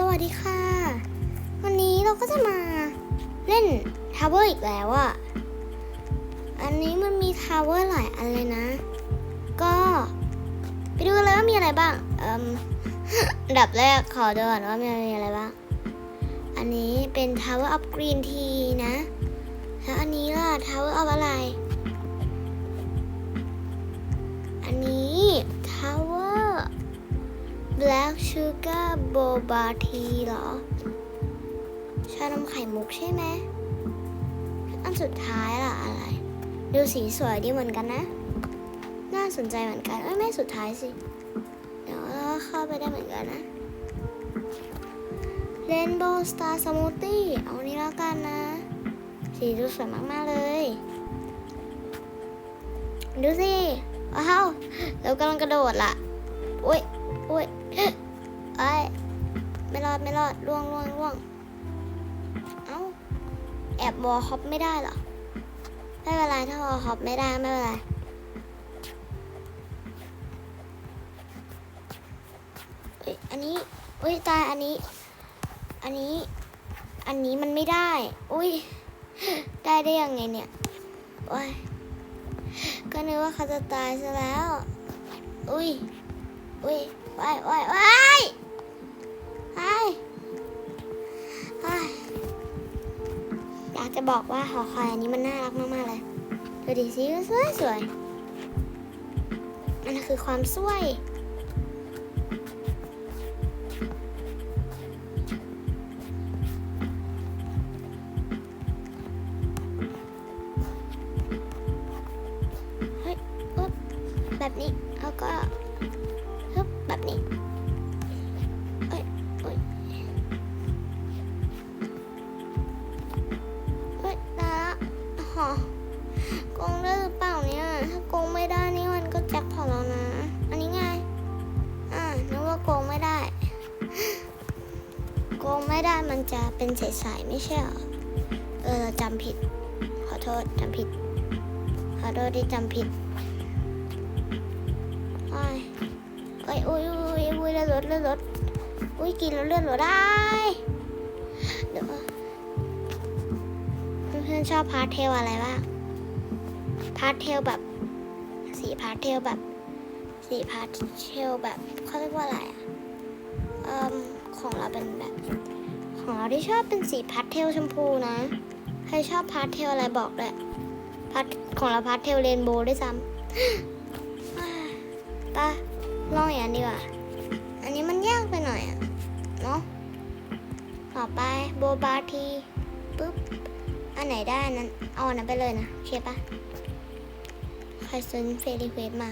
สวัสดีค่ะ วันนี้เราก็จะมาเล่นทาวเวอร์อีกแล้วอะอันนี้มันมีทาวเวอร์หลายอันเลยนะ ก็ไปดูเลยว่ามีอะไรบ้างเอ่มอันดับแรกขอดูก่อนว่ามีอะไรบ้าง อันนี้เป็น Tower of Green Tea นะ แล้วอันนี้ล่ะ Tower of อะไร Black Sugar Boba Tea เหรอ ชานมไข่มุกใช่ไหม อันสุดท้ายล่ะอะไร ดูสีสวยดีเหมือนกันนะ น่าสนใจเหมือนกัน เอ้ยไม่สุดท้ายสิ เดี๋ยวเราเข้าไปได้เหมือนกันนะ Rainbow Star Smoothie เอาอันนี้แล้วกันนะ สีดูสวยมาก ๆ เลย ดูสิ ว้าว เรากำลังกระโดดล่ะอุ้ยอุ้ย ไอ้ย ไม่รอดไม่รอดล่วงล่วงล่วง เอ้า แอบวอลฮอปไม่ได้หรอ ไม่เป็นไรถ้าวอลฮอปไม่ได้ไม่เป็นไรอ้ยอันนี้อุ้ยตายอันนี้ อันนี้ อันนี้มันไม่ได้ อุ้ย ได้ได้ยังไงเนี่ยโอ้ยก็นึกว่าเขาจะตายซะแล้ว อุ้ย อุ้ยว้ายว้ายว้าย บอกว่าหอคอยอันนี้มันน่ารักมากๆเลยดูดิสิสวยสวยอันนั้นคือความสวยเฮ้ยฮึบแบบนี้แล้วก็ฮึบแบบนี้ กงไม่ได้มันจะเป็นใสๆไม่ใช่เหรอ เออเราจำผิด ขอโทษจำผิด ขอโทษที่จำผิดโอ้ยโอ้ยอุ้ยอุ้ยอุ้ยเลือดรถเลือดรถอุ้ยกินแล้วเลือดรถได้เดี๋ยวเพื่อนๆชอบพาสเทลอะไรบ้างพาสเทลแบบ สีพาสเทลแบบ สีพาสเทลแบบเขาเรียกว่าอะไรอะเอ่ม ของเราเป็นแบบ ของเราที่ชอบเป็นสีพาสเทลชมพูนะ ใครชอบพาสเทลอะไรบอกเลยพัดของเราพัดเทลเรนโบว์ด้วยซ้ำอ่าไปะลองอย่างนี้ดีกว่า อันนี้มันยากไปหน่อยอะเนาะต่อไปโบบาทีปุ๊บ อันไหนได้นั้นเอาอันนั้นไปเลยนะโอเคปะใครซื้อเฟรรีเควสมา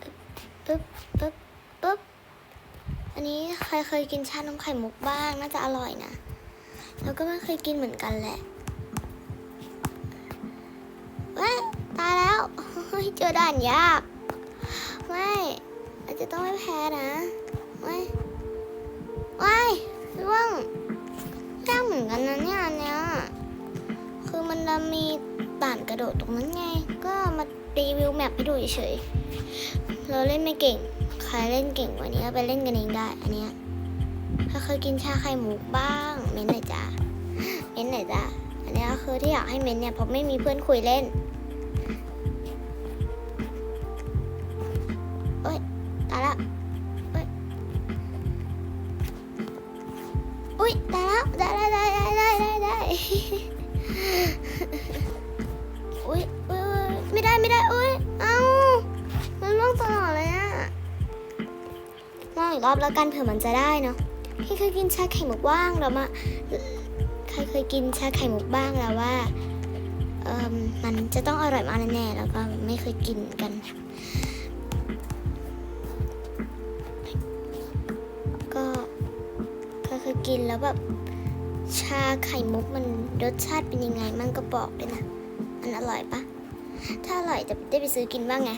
ปุ๊บปุ๊บปุ๊บ อันนี้ใครเคยกินชานมไข่มุกบ้าง น่าจะอร่อยนะแล้วก็ไม่เคยกินเหมือนกันแหละเว้ยตายแล้วเจอด่านยาก ไม่อาจจะต้องไม่แพ้นะไม่ไม่ร่วงยากเหมือนกันนะเนี่ยอันเนี้ยคือมันมีด่านกระโดดตรงนั้นไง ก็มารีวิวแมปให้ดูเฉยๆเราเล่นไม่เก่ง ใครเล่นเก่งกว่านี้ก็ไปเล่นกันเองได้ อันเนี้ยถ้าเคยกินชาไข่มุกบ้าง เม้นหน่อยจ้าเม้นหน่อยจ้าอันนี้ยคือที่อยากให้เม้นเนี่ยเพราะไม่มีเพื่อนคุยเล่นเอ้ยตายละเอ้ยอุ้ยตายแล้วได้ได้ได้ได้ได้ได้ได้อุ้ยอุ้ยไม่ได้ไม่ได้อุ้ย องอีกรอบแล้วกันเผื่อมันจะได้เนาะใครเคยกินชาไข่มุกบ้างเรามาใครเคยกินชาไข่มุกบ้างแล้วว่าเออมันจะต้องอร่อยมากแน่ๆแล้วก็ไม่เคยกินกัน ก็ก็เคยกินแล้วแบบชาไข่มุกมันรสชาติเป็นยังไงมันก็บอกด้วยนะมันอร่อยปะถ้าอร่อยจะได้ไปซื้อกินบ้างไง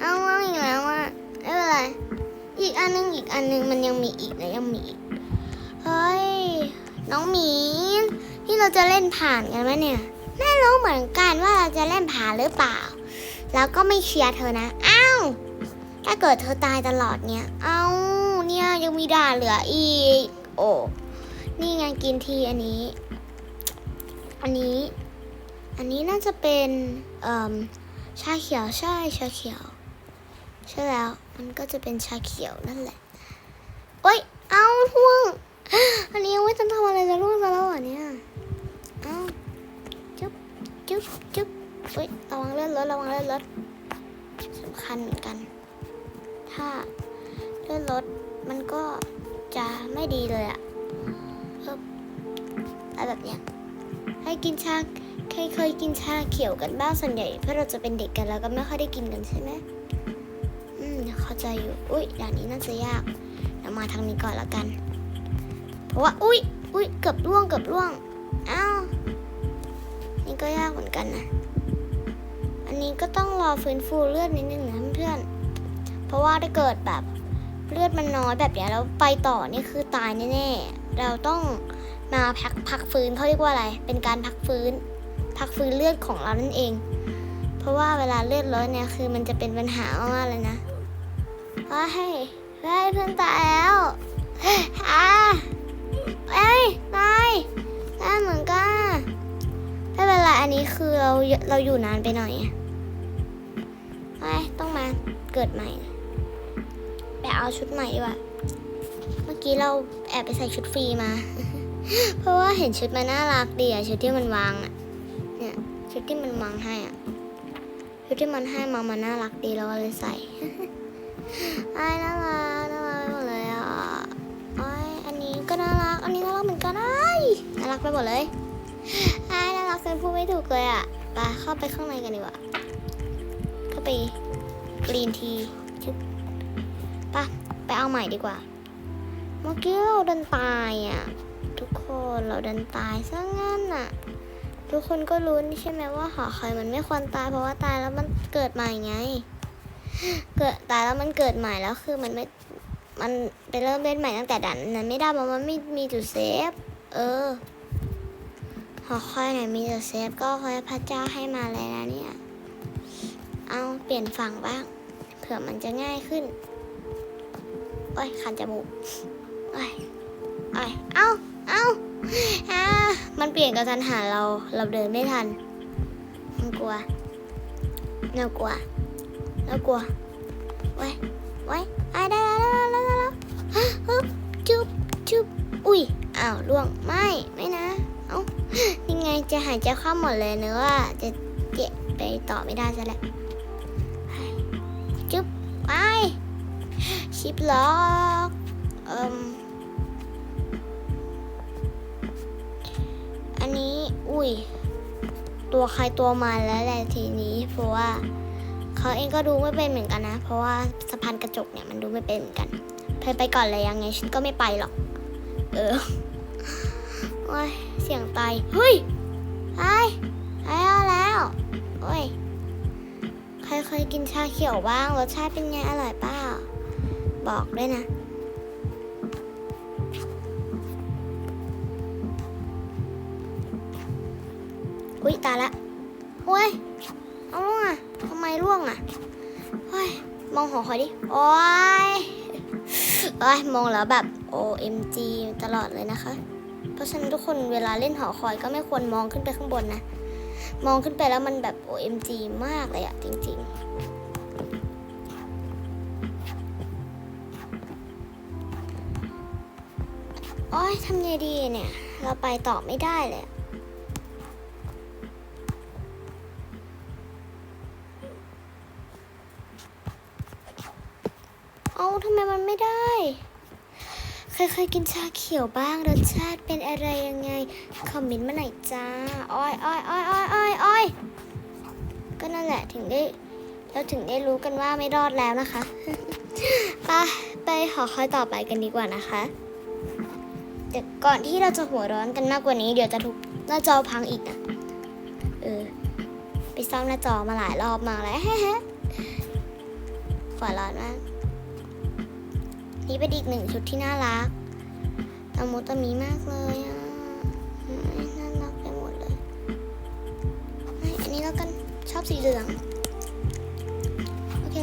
เอาเอาอีกแล้วอะไม่เป็นไร อีกอันนึงอีกอันนึงมันยังมีอีกนะยังมีอีก เฮ้ย น้องหมีที่เราจะเล่นผ่านกันไหมเนี่ยไม่รู้เหมือนกันว่าเราจะเล่นผ่านหรือเปล่า แล้วก็ไม่เชียร์เธอนะ อ้าว ถ้าเกิดเธอตายตลอดเนี่ย เอาเนี่ยยังมีด่าเหลืออีก โอ้ นี่ไงกินทีอันนี้ อันนี้ อันนี้น่าจะเป็นเอ่มชาเขียวใช่ชาเขียว ใช่แล้ว มันก็จะเป็นชาเขียวนั่นแหละ โอ๊ย เอาท่วง อันนี้ยังไม่ทันทำอะไรจะร่วงซะแล้วเหรอเนี่ยเอาจุ๊บจุ๊บจุ๊บเฮ้ย ระวังเลื่อนรถ ระวังเลื่อนรถสำคัญเหมือนกัน ถ้าเลื่อนรถมันก็จะไม่ดีเลยอะเพิ่มอะไรแบบเนี้ยให้กินชาเคยเคยกินชาเขียวกันบ้างส่วนใหญ่เพราะเราจะเป็นเด็กกันแล้วก็ไม่ค่อยได้กินกันใช่ไหม เข้าใจอยู่ อุ้ยอย่างนี้น่าจะยาก เรามาทางนี้ก่อนละกัน เพราะว่า อุ้ยอุ้ยเกือบร่วงเกือบร่วง อ้าว นี่ก็ยากเหมือนกันนะ อันนี้ก็ต้องรอฟื้นฟูเลือดนิดนึงนะเพื่อน เพราะว่าถ้าเกิดแบบเลือดมันน้อยแบบเนี้ยแล้วไปต่อนี่คือตายแน่ๆ เราต้องมาพักพักฟื้นเขาเรียกว่าอะไร เป็นการพักฟื้น พักฟื้นเลือดของเรานั่นเอง เพราะว่าเวลาเลือดลดเนี่ยคือมันจะเป็นปัญหามากเลยนะ ว้ายเฮ้ยเพื่อนตายแล้วอ่าเอ้ยตายตายเหมือนกันไม่เป็นไรอันนี้คือเราเราอยู่นานไปหน่อยไปต้องมาเกิดใหม่ไปเอาชุดใหม่ดีกว่าเมื่อกี้เราแอบไปใส่ชุดฟรีมา เพราะว่าเห็นชุดมันน่ารักดีอะชุดที่มันวางอะเนี่ยชุดที่มันวางให้อะชุดที่มันให้มามันน่ารักดีเราก็เลยใส่ ไอ้น่ารักน่ารักไปหมดเลยอะไอ้อันนี้ก็น่ารัก อันนี้น่ารักเหมือนกันไอ้น่ารักไปหมดเลยไอ้น่ารักจนพูดไม่ถูกเลยอะไปเข้าไปข้างในกันดีกว่าเข้าไปกรีนทีชึบไปไปเอาใหม่ดีกว่า เมื่อกี้เราดันตายอะทุกคนเราดันตายซะงั้นอะ ทุกคนก็รู้ใช่ไหมว่าหอคอยมันไม่ควรตายเพราะว่าตายแล้วมันเกิดใหม่ไง เกิดตายแล้วมันเกิดใหม่แล้วคือมันไม่ มันไปเริ่มเล่นใหม่ตั้งแต่ด่านนั้นไม่ได้เพราะมันไม่มีจุดเซฟ เออหอคอยไหนมีจุดเซฟก็คอยพระเจ้าให้มาเลยนะเนี่ย เอาเปลี่ยนฝั่งบ้าง เผื่อมันจะง่ายขึ้น โอ้ยคันจมูกโอ้ยโอ้ยเอาเอาอ่ามันเปลี่ยนกระทันหันเรา เราเดินไม่ทันน่ากลัวน่ากลัว น่ากลัวไว้ไว้ไอ้ได้แล้วได้แล้วแล้วฮึบจุ๊บจุ๊บอุ้ยอ้าวล่วงไม่ไม่นะเอ้ายังไงจะหายใจเข้าหมดเลยเนื้อะจะเจะไปต่อไม่ได้ซะแล้วจุ๊บไปชิปล็อกเอ่มอันนี้อุ้ย ตัวใครตัวมันแล้วแหละทีนี้เพราะว่า เขาเองก็ดูไม่เป็นเหมือนกันนะ เพราะว่าสะพานกระจกเนี่ยมันดูไม่เป็นเหมือนกันเพยไปก่อนเลยยังไงฉันก็ไม่ไปหรอก เออโอ้ยเสียงไตเฮ้ยไอ้ไอ้เอาแล้วโอ้ยใครเคยกินชาเขียวบ้างรสชาติเป็นไงอร่อยเปล่าบอกด้วยนะอุ๊ยตายละโอ้ย ร่วงอะโอ้ยมองหอคอยดิ โอ้ยโอ้ยมองแล้วแบบ OMG ตลอดเลยนะคะ เพราะฉะนั้นทุกคนเวลาเล่นหอคอยก็ไม่ควรมองขึ้นไปข้างบนนะ มองขึ้นไปแล้วมันแบบ OMG มากเลยอะจริง ๆโอ้ยทำไงดีเนี่ย เราไปต่อไม่ได้เลย มมันไม่ได้ ใครเคยกินชาเขียวบ้างรสชาติเป็นอะไรยังไง คอมเมนต์มาหน่อยจ้าอ้อยอ้อยอ้อยอ้อยอ้อยอ้อยก็นั่นแหละถึงได้เราถึงได้รู้กันว่าไม่รอดแล้วนะคะไปไปหอคอยต่อไปกันดีกว่านะคะแต่ก่อนที่เราจะหัวร้อนกันมากกว่านี้เดี๋ยวจะทุกหน้าจอพังอีกนะเออ ไปซ่อมหน้าจอมาหลายรอบมาแล้วหัวร้อนมาก นี่เป็นอีกหนึ่งชุดที่น่ารักตะมูตะมีมากเลยอะน่ารักไปหมดเลยอันนี้แล้วกันชอบสีเหลือง โอเค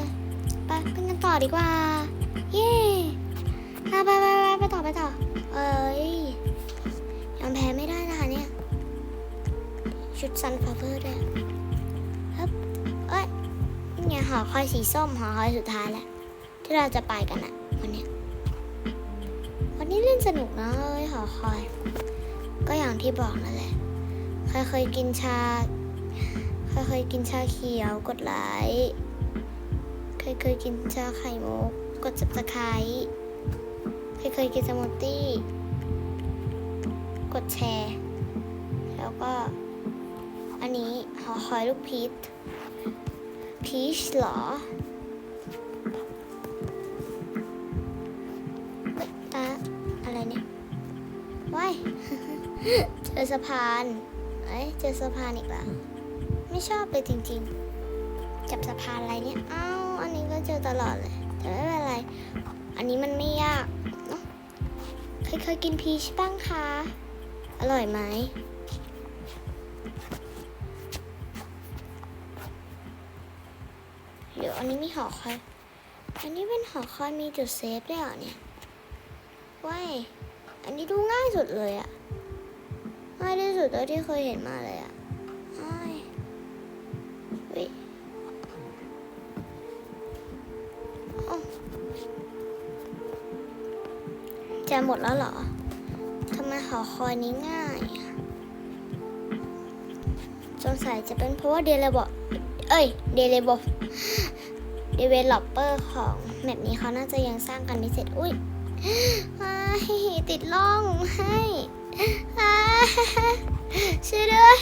ไปเป็นกันต่อดีกว่า เย้ไปไปไปไปต่อไปต่อ เอ้ยยอมแพ้ไม่ได้นะคะเนี่ย ชุดซันฟลาเวอร์ด้วยครับเอ้ยนี่ไงหอคอยสีส้มหอคอยสุดท้ายแหละที่เราจะไปกันอะวันนี้ นนี้เล่นสนุกนะเอ้ยหอคอย ก็อย่างที่บอกนั่นแหละ ใครเคยกินชา ใครเคยกินชาเขียวกดไลค์ใครเคยกินชาไข่มุกกด subscribe ใครเคยกินสมูทตี้ กดแชร์ แล้วก็ อันนี้หอคอยลูกพีชพีชเหรอ เจอสะพานเอ้ยเจอสะพานอีกแล้วไม่ชอบเลยจริงๆ จับสะพานอะไรเนี่ยอ้าวอันนี้ก็เจอตลอดเลย แต่ไม่เป็นไร อันนี้มันไม่ยากเนอะเคยเคยกินพีชบ้างคะ อร่อยไหมเดี๋ยวอันนี้มีหอคอย อันนี้เป็นหอคอยมีจุดเซฟด้วยเหรอเนี่ยว้ายอันนี้ดูง่ายสุดเลยอะ ง่ายที่สุดเท่าที่เคยเห็นมาเลยอะอ้ายเฮ้ยอ้จะหมดแล้วเหรอ ทำไมหอคอยนี้ง่ายสงสัยจะเป็นเพราะว่าเดลบอเอ้ย เดลบอเดเวลลอปเปอร์ของแมปนี้เขาน่าจะยังสร้างกันไม่เสร็จ อุ้ยอ้ติดล่องให้ ช่วยด้วย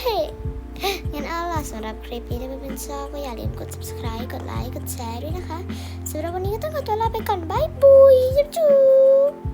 งั้นเอาล่ะสำหรับคลิปนี้ถ้าเพื่อนๆชอบก็อย่าลืมกด subscribe กดไลค์กดแชร์ด้วยนะคะสำหรับวันนี้ก็ต้องขอตัวลาไปก่อนบายบุยจุ๊บจุ๊บ